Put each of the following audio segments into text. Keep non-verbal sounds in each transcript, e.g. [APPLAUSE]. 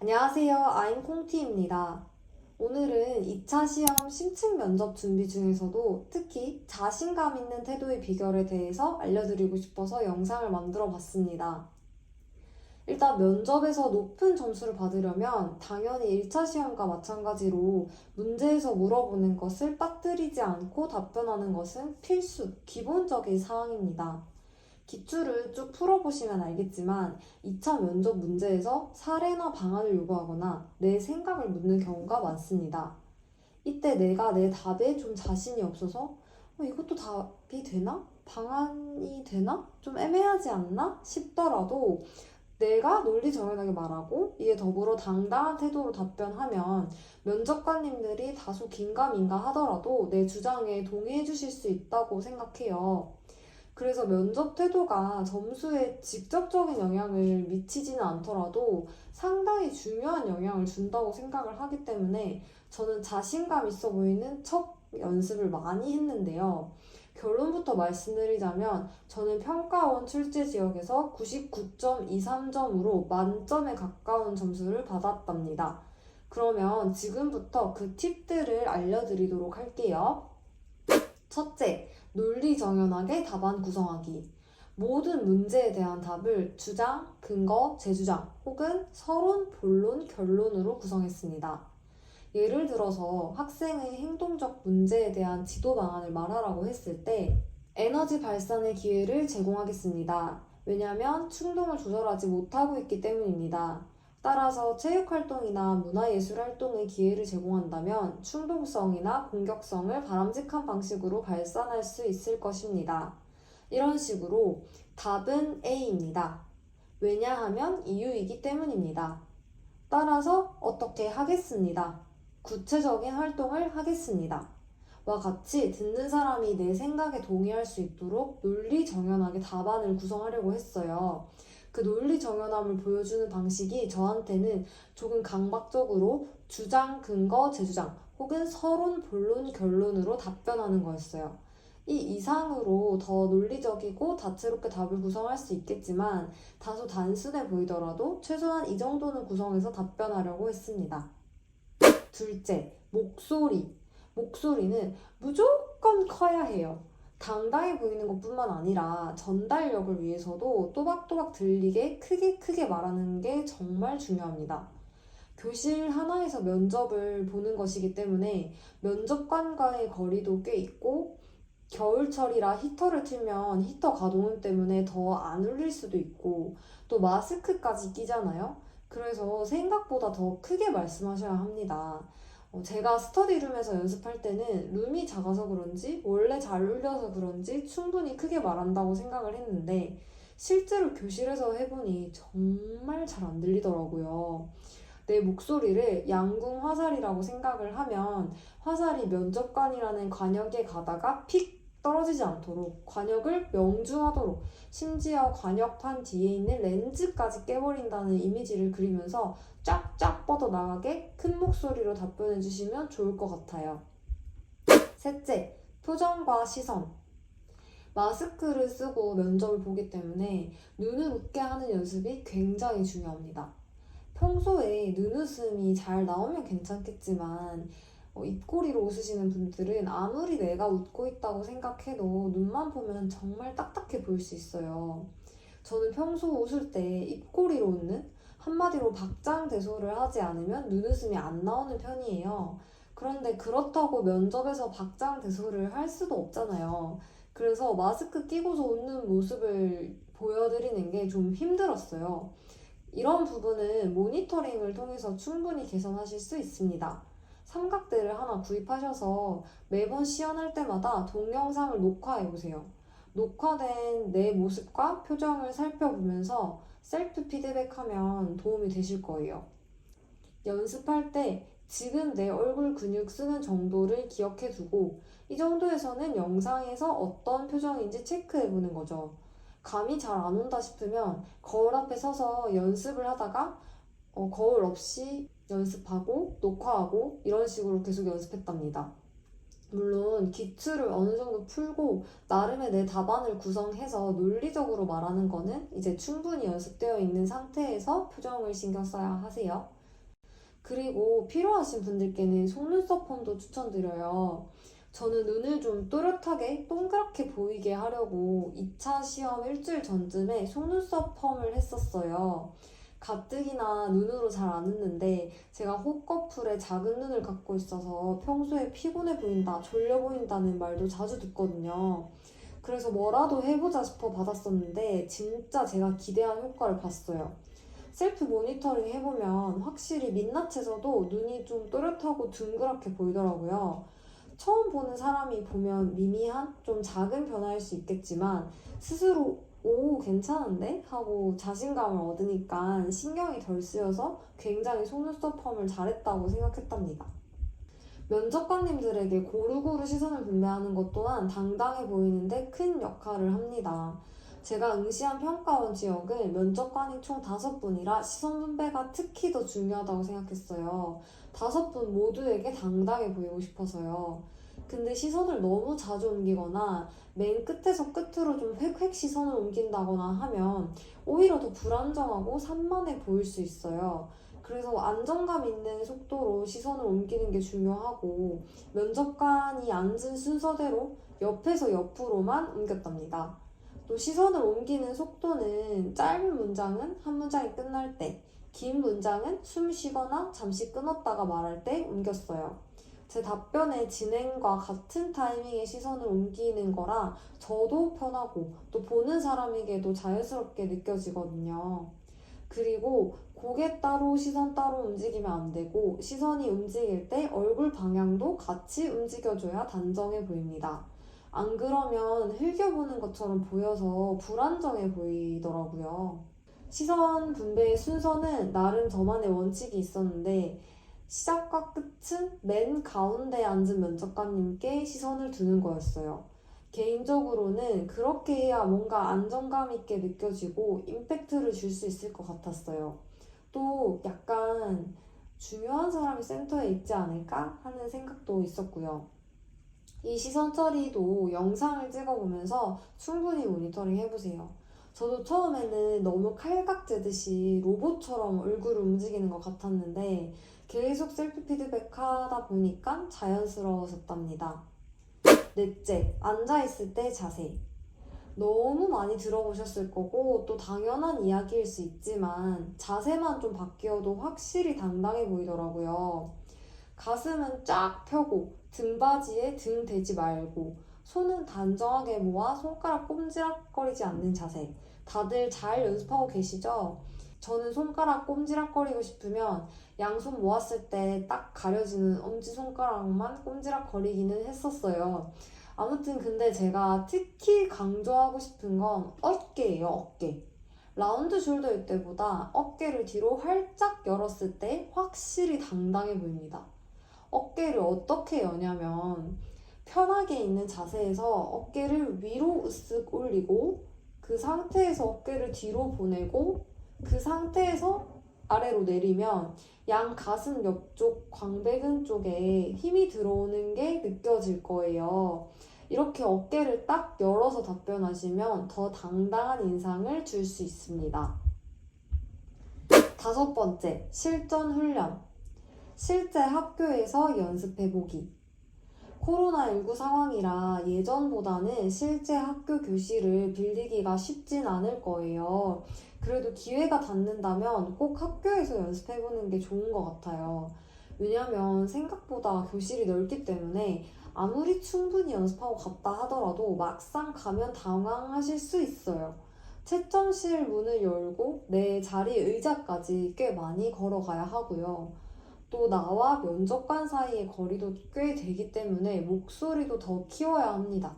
안녕하세요. 아임 콩티입니다. 오늘은 2차 시험 심층 면접 준비 중에서도 특히 자신감 있는 태도의 비결에 대해서 알려드리고 싶어서 영상을 만들어 봤습니다. 일단 면접에서 높은 점수를 받으려면 당연히 1차 시험과 마찬가지로 문제에서 물어보는 것을 빠뜨리지 않고 답변하는 것은 필수, 기본적인 사항입니다. 기출을 쭉 풀어보시면 알겠지만 2차 면접 문제에서 사례나 방안을 요구하거나 내 생각을 묻는 경우가 많습니다. 이때 내가 내 답에 좀 자신이 없어서 어, 이것도 답이 되나? 방안이 되나? 좀 애매하지 않나? 싶더라도 내가 논리 정연하게 말하고 이에 더불어 당당한 태도로 답변하면 면접관님들이 다소 긴가민가 하더라도 내 주장에 동의해 주실 수 있다고 생각해요. 그래서 면접 태도가 점수에 직접적인 영향을 미치지는 않더라도 상당히 중요한 영향을 준다고 생각을 하기 때문에 저는 자신감 있어 보이는 첫 연습을 많이 했는데요. 결론부터 말씀드리자면 저는 평가원 출제 지역에서 99.23점으로 만점에 가까운 점수를 받았답니다. 그러면 지금부터 그 팁들을 알려드리도록 할게요. 첫째, 논리 정연하게 답안 구성하기. 모든 문제에 대한 답을 주장, 근거, 재주장 혹은 서론, 본론, 결론으로 구성했습니다. 예를 들어서 학생의 행동적 문제에 대한 지도 방안을 말하라고 했을 때 에너지 발산의 기회를 제공하겠습니다. 왜냐하면 충동을 조절하지 못하고 있기 때문입니다. 따라서 체육활동이나 문화예술활동의 기회를 제공한다면 충동성이나 공격성을 바람직한 방식으로 발산할 수 있을 것입니다. 이런 식으로 답은 A입니다. 왜냐하면 이유이기 때문입니다. 따라서 어떻게 하겠습니다. 구체적인 활동을 하겠습니다. 와 같이 듣는 사람이 내 생각에 동의할 수 있도록 논리 정연하게 답안을 구성하려고 했어요. 그 논리 정연함을 보여주는 방식이 저한테는 조금 강박적으로 주장, 근거, 재주장 혹은 서론, 본론, 결론으로 답변하는 거였어요. 이 이상으로 더 논리적이고 다채롭게 답을 구성할 수 있겠지만 다소 단순해 보이더라도 최소한 이 정도는 구성해서 답변하려고 했습니다. 둘째, 목소리. 목소리는 무조건 커야 해요. 당당해 보이는 것뿐만 아니라 전달력을 위해서도 또박또박 들리게 크게 크게 말하는 게 정말 중요합니다. 교실 하나에서 면접을 보는 것이기 때문에 면접관과의 거리도 꽤 있고 겨울철이라 히터를 틀면 히터 가동음 때문에 더 안 울릴 수도 있고 또 마스크까지 끼잖아요. 그래서 생각보다 더 크게 말씀하셔야 합니다. 어, 제가 스터디룸에서 연습할 때는 룸이 작아서 그런지 원래 잘 울려서 그런지 충분히 크게 말한다고 생각을 했는데 실제로 교실에서 해보니 정말 잘 안 들리더라고요. 내 목소리를 양궁 화살이라고 생각을 하면 화살이 면접관이라는 관역에 가다가 픽 떨어지지 않도록 관역을 명중하도록 심지어 관역판 뒤에 있는 렌즈까지 깨버린다는 이미지를 그리면서 쫙쫙 뻗어나가게 큰 목소리로 답변해 주시면 좋을 것 같아요. 셋째, 표정과 시선. 마스크를 쓰고 면접을 보기 때문에 눈을 웃게 하는 연습이 굉장히 중요합니다. 평소에 눈웃음이 잘 나오면 괜찮겠지만 어, 입꼬리로 웃으시는 분들은 아무리 내가 웃고 있다고 생각해도 눈만 보면 정말 딱딱해 보일 수 있어요. 저는 평소 웃을 때 입꼬리로 웃는 한마디로 박장대소를 하지 않으면 눈웃음이 안 나오는 편이에요. 그런데 그렇다고 면접에서 박장대소를 할 수도 없잖아요. 그래서 마스크 끼고서 웃는 모습을 보여드리는 게 좀 힘들었어요. 이런 부분은 모니터링을 통해서 충분히 개선하실 수 있습니다. 삼각대를 하나 구입하셔서 매번 시연할 때마다 동영상을 녹화해 보세요. 녹화된 내 모습과 표정을 살펴보면서 셀프 피드백하면 도움이 되실 거예요. 연습할 때 지금 내 얼굴 근육 쓰는 정도를 기억해 두고 이 정도에서는 영상에서 어떤 표정인지 체크해 보는 거죠. 감이 잘 안 온다 싶으면 거울 앞에 서서 연습을 하다가 어, 거울 없이 연습하고 녹화하고 이런 식으로 계속 연습했답니다. 물론 기출을 어느 정도 풀고 나름의 내 답안을 구성해서 논리적으로 말하는 거는 이제 충분히 연습되어 있는 상태에서 표정을 신경 써야 하세요. 그리고 필요하신 분들께는 속눈썹 펌도 추천드려요. 저는 눈을 좀 또렷하게 동그랗게 보이게 하려고 2차 시험 일주일 전쯤에 속눈썹 펌을 했었어요. 가뜩이나 눈으로 잘 안 웃는데 제가 호꺼풀에 작은 눈을 갖고 있어서 평소에 피곤해 보인다, 졸려 보인다는 말도 자주 듣거든요. 그래서 뭐라도 해보자 싶어 받았었는데 진짜 제가 기대한 효과를 봤어요. 셀프 모니터링 해보면 확실히 민낯에서도 눈이 좀 또렷하고 둥그랗게 보이더라고요. 처음 보는 사람이 보면 미미한 좀 작은 변화일 수 있겠지만 스스로 오 괜찮은데 하고 자신감을 얻으니까 신경이 덜 쓰여서 굉장히 속눈썹 펌을 잘했다고 생각했답니다. 면접관님들에게 고루고루 시선을 분배하는 것 또한 당당해 보이는데 큰 역할을 합니다. 제가 응시한 평가원 지역은 면접관이 총 5분이라 시선 분배가 특히 더 중요하다고 생각했어요. 5분 모두에게 당당해 보이고 싶어서요. 근데 시선을 너무 자주 옮기거나 맨 끝에서 끝으로 좀 획획 시선을 옮긴다거나 하면 오히려 더 불안정하고 산만해 보일 수 있어요. 그래서 안정감 있는 속도로 시선을 옮기는 게 중요하고 면접관이 앉은 순서대로 옆에서 옆으로만 옮겼답니다. 또 시선을 옮기는 속도는 짧은 문장은 한 문장이 끝날 때, 긴 문장은 숨 쉬거나 잠시 끊었다가 말할 때 옮겼어요. 제 답변의 진행과 같은 타이밍에 시선을 옮기는 거라 저도 편하고 또 보는 사람에게도 자연스럽게 느껴지거든요. 그리고 고개 따로 시선 따로 움직이면 안 되고 시선이 움직일 때 얼굴 방향도 같이 움직여줘야 단정해 보입니다. 안 그러면 흘겨보는 것처럼 보여서 불안정해 보이더라고요. 시선 분배의 순서는 나름 저만의 원칙이 있었는데 시작과 끝은 맨 가운데 앉은 면접관님께 시선을 두는 거였어요. 개인적으로는 그렇게 해야 뭔가 안정감 있게 느껴지고 임팩트를 줄 수 있을 것 같았어요. 또 약간 중요한 사람이 센터에 있지 않을까 하는 생각도 있었고요. 이 시선 처리도 영상을 찍어보면서 충분히 모니터링 해보세요. 저도 처음에는 너무 칼각제듯이 로봇처럼 얼굴을 움직이는 것 같았는데 계속 셀프 피드백 하다 보니까 자연스러워졌답니다. 넷째, 앉아있을 때 자세. 너무 많이 들어보셨을 거고 또 당연한 이야기일 수 있지만 자세만 좀 바뀌어도 확실히 당당해 보이더라고요. 가슴은 쫙 펴고 등받이에 등 대지 말고 손은 단정하게 모아 손가락 꼼지락거리지 않는 자세. 다들 잘 연습하고 계시죠? 저는 손가락 꼼지락거리고 싶으면 양손 모았을 때 딱 가려지는 엄지손가락만 꼼지락거리기는 했었어요. 아무튼 근데 제가 특히 강조하고 싶은 건 어깨예요, 어깨. 라운드 숄더일 때보다 어깨를 뒤로 활짝 열었을 때 확실히 당당해 보입니다. 어깨를 어떻게 여냐면 편하게 있는 자세에서 어깨를 위로 으쓱 올리고 그 상태에서 어깨를 뒤로 보내고 그 상태에서 아래로 내리면 양 가슴 옆쪽 광배근 쪽에 힘이 들어오는 게 느껴질 거예요. 이렇게 어깨를 딱 열어서 답변하시면 더 당당한 인상을 줄 수 있습니다. 다섯 번째, 실전 훈련. 실제 학교에서 연습해보기. 코로나19 상황이라 예전보다는 실제 학교 교실을 빌리기가 쉽진 않을 거예요. 그래도 기회가 닿는다면 꼭 학교에서 연습해보는 게 좋은 것 같아요. 왜냐면 생각보다 교실이 넓기 때문에 아무리 충분히 연습하고 갔다 하더라도 막상 가면 당황하실 수 있어요. 채점실 문을 열고 내 자리 의자까지 꽤 많이 걸어가야 하고요. 또 나와 면접관 사이의 거리도 꽤 되기 때문에 목소리도 더 키워야 합니다.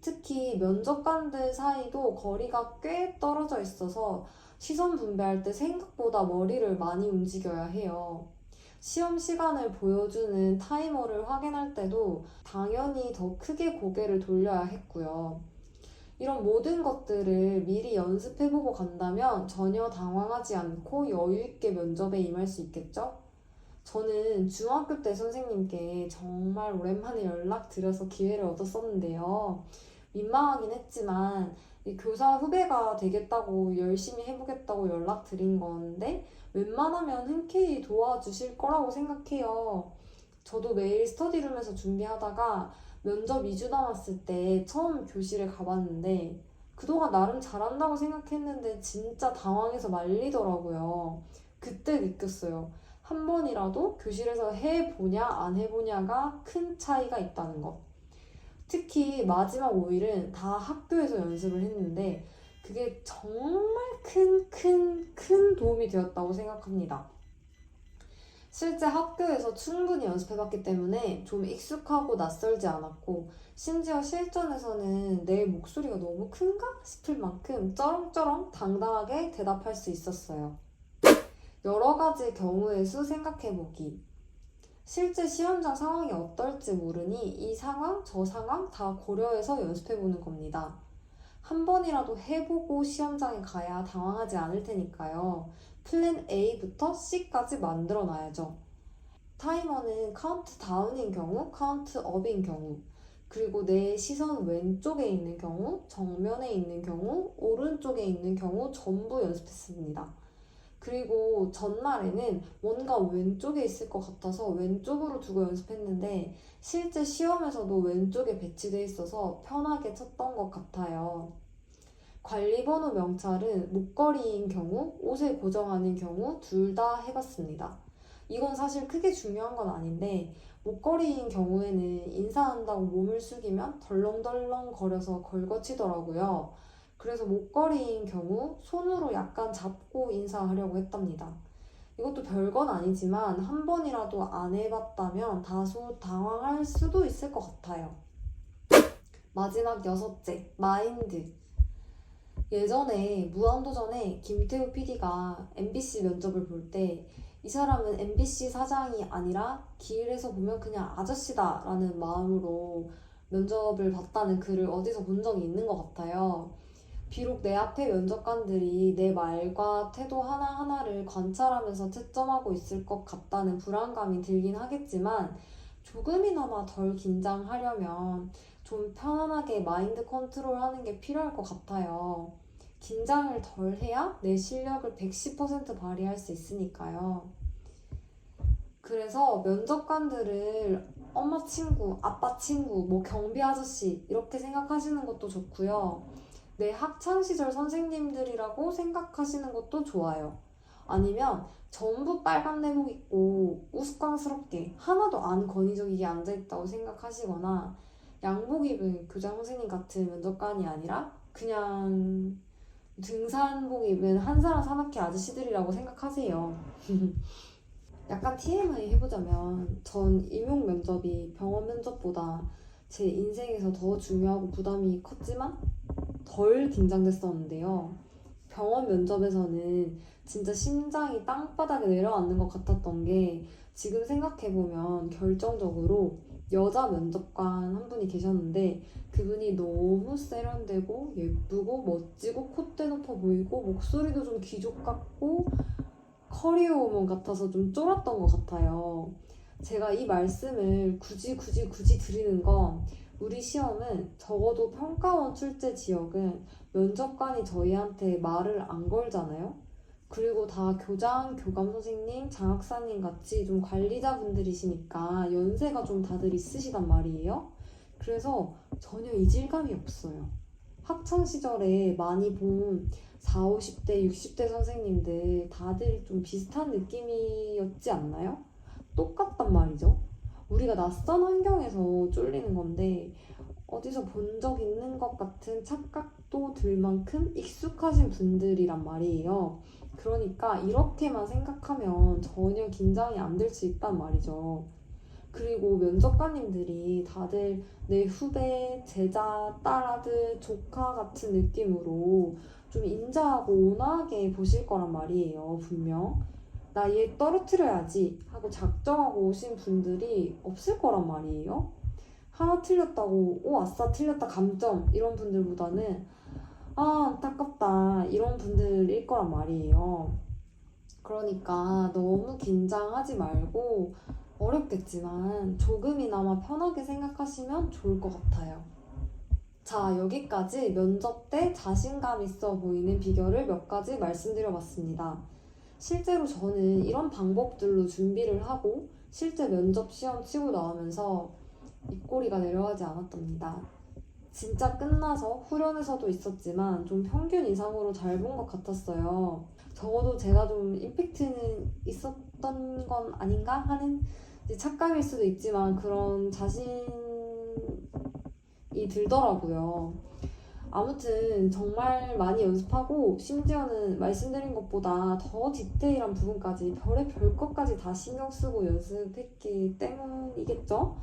특히 면접관들 사이도 거리가 꽤 떨어져 있어서 시선 분배할 때 생각보다 머리를 많이 움직여야 해요. 시험 시간을 보여주는 타이머를 확인할 때도 당연히 더 크게 고개를 돌려야 했고요. 이런 모든 것들을 미리 연습해보고 간다면 전혀 당황하지 않고 여유있게 면접에 임할 수 있겠죠? 저는 중학교 때 선생님께 정말 오랜만에 연락드려서 기회를 얻었었는데요. 민망하긴 했지만 이 교사 후배가 되겠다고 열심히 해보겠다고 연락드린 건데 웬만하면 흔쾌히 도와주실 거라고 생각해요. 저도 매일 스터디룸에서 준비하다가 면접 2주 남았을 때 처음 교실에 가봤는데 그동안 나름 잘한다고 생각했는데 진짜 당황해서 말리더라고요. 그때 느꼈어요. 한 번이라도 교실에서 해보냐 안 해보냐가 큰 차이가 있다는 것. 특히 마지막 5일은 다 학교에서 연습을 했는데 그게 정말 큰, 큰, 큰 도움이 되었다고 생각합니다. 실제 학교에서 충분히 연습해봤기 때문에 좀 익숙하고 낯설지 않았고 심지어 실전에서는 내 목소리가 너무 큰가 싶을 만큼 쩌렁쩌렁 당당하게 대답할 수 있었어요. 여러 가지 경우의 수 생각해보기. 실제 시험장 상황이 어떨지 모르니 이 상황, 저 상황 다 고려해서 연습해보는 겁니다. 한 번이라도 해보고 시험장에 가야 당황하지 않을 테니까요. 플랜 A부터 C까지 만들어 놔야죠. 타이머는 카운트 다운인 경우, 카운트 업인 경우, 그리고 내 시선 왼쪽에 있는 경우, 정면에 있는 경우, 오른쪽에 있는 경우 전부 연습했습니다. 그리고 전날에는 뭔가 왼쪽에 있을 것 같아서 왼쪽으로 두고 연습했는데 실제 시험에서도 왼쪽에 배치돼 있어서 편하게 쳤던 것 같아요. 관리번호 명찰은 목걸이인 경우, 옷에 고정하는 경우 둘 다 해봤습니다. 이건 사실 크게 중요한 건 아닌데 목걸이인 경우에는 인사한다고 몸을 숙이면 덜렁덜렁 거려서 걸거치더라고요. 그래서 목걸이인 경우 손으로 약간 잡고 인사하려고 했답니다. 이것도 별건 아니지만 한 번이라도 안 해봤다면 다소 당황할 수도 있을 것 같아요. 마지막 여섯째, 마인드. 예전에 무한도전에 김태우 PD가 MBC 면접을 볼 때 이 사람은 MBC 사장이 아니라 길에서 보면 그냥 아저씨다 라는 마음으로 면접을 봤다는 글을 어디서 본 적이 있는 것 같아요. 비록 내 앞에 면접관들이 내 말과 태도 하나하나를 관찰하면서 채점하고 있을 것 같다는 불안감이 들긴 하겠지만 조금이나마 덜 긴장하려면 좀 편안하게 마인드 컨트롤 하는 게 필요할 것 같아요. 긴장을 덜 해야 내 실력을 110% 발휘할 수 있으니까요. 그래서 면접관들을 엄마 친구, 아빠 친구, 뭐 경비 아저씨 이렇게 생각하시는 것도 좋고요. 내 학창 시절 선생님들이라고 생각하시는 것도 좋아요. 아니면 전부 빨간 내복 입고 우스꽝스럽게 하나도 안 권위적이게 앉아있다고 생각하시거나 양복 입은 교장 선생님 같은 면접관이 아니라 그냥 등산복 입은 한 사람 산악회 아저씨들이라고 생각하세요. [LAUGHS] 약간 TMI 해보자면 전 임용 면접이 병원 면접보다 제 인생에서 더 중요하고 부담이 컸지만 덜 긴장됐었는데요. 병원 면접에서는 진짜 심장이 땅바닥에 내려앉는 것 같았던 게 지금 생각해보면 결정적으로 여자 면접관 한 분이 계셨는데 그분이 너무 세련되고 예쁘고 멋지고 콧대 높아 보이고 목소리도 좀 귀족 같고 커리어 우먼 같아서 좀 쫄았던 것 같아요. 제가 이 말씀을 굳이 굳이 굳이 드리는 건 우리 시험은 적어도 평가원 출제 지역은 면접관이 저희한테 말을 안 걸잖아요. 그리고 다 교장, 교감 선생님, 장학사님 같이 좀 관리자분들이시니까 연세가 좀 다들 있으시단 말이에요. 그래서 전혀 이질감이 없어요. 학창 시절에 많이 본 4, 50대, 60대 선생님들 다들 좀 비슷한 느낌이었지 않나요? 똑같단 말이죠. 우리가 낯선 환경에서 쫄리는 건데 어디서 본 적 있는 것 같은 착각도 들 만큼 익숙하신 분들이란 말이에요. 그러니까 이렇게만 생각하면 전혀 긴장이 안 될 수 있단 말이죠. 그리고 면접관님들이 다들 내 후배, 제자, 딸아들, 조카 같은 느낌으로 좀 인자하고 온화하게 보실 거란 말이에요, 분명. 나 얘 떨어뜨려야지 하고 작정하고 오신 분들이 없을 거란 말이에요. 하나 틀렸다고, 오, 아싸, 틀렸다, 감점. 이런 분들보다는, 아, 안타깝다. 이런 분들일 거란 말이에요. 그러니까 너무 긴장하지 말고, 어렵겠지만 조금이나마 편하게 생각하시면 좋을 것 같아요. 자, 여기까지 면접 때 자신감 있어 보이는 비결을 몇 가지 말씀드려 봤습니다. 실제로 저는 이런 방법들로 준비를 하고 실제 면접 시험 치고 나오면서 입꼬리가 내려가지 않았답니다. 진짜 끝나서 후련해서도 있었지만 좀 평균 이상으로 잘 본 것 같았어요. 적어도 제가 좀 임팩트는 있었던 건 아닌가 하는 착각일 수도 있지만 그런 자신이 들더라고요. 아무튼 정말 많이 연습하고 심지어는 말씀드린 것보다 더 디테일한 부분까지 별의 별 것까지 다 신경 쓰고 연습했기 때문이겠죠?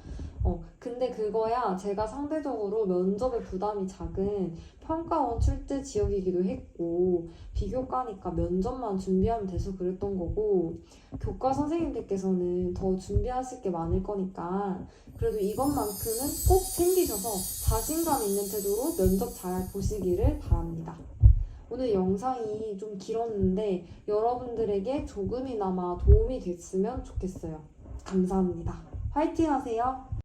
어, 근데 그거야 제가 상대적으로 면접에 부담이 작은 평가원 출제 지역이기도 했고 비교과니까 면접만 준비하면 돼서 그랬던 거고 교과 선생님들께서는 더 준비하실 게 많을 거니까 그래도 이것만큼은 꼭 챙기셔서 자신감 있는 태도로 면접 잘 보시기를 바랍니다. 오늘 영상이 좀 길었는데 여러분들에게 조금이나마 도움이 됐으면 좋겠어요. 감사합니다. 화이팅 하세요.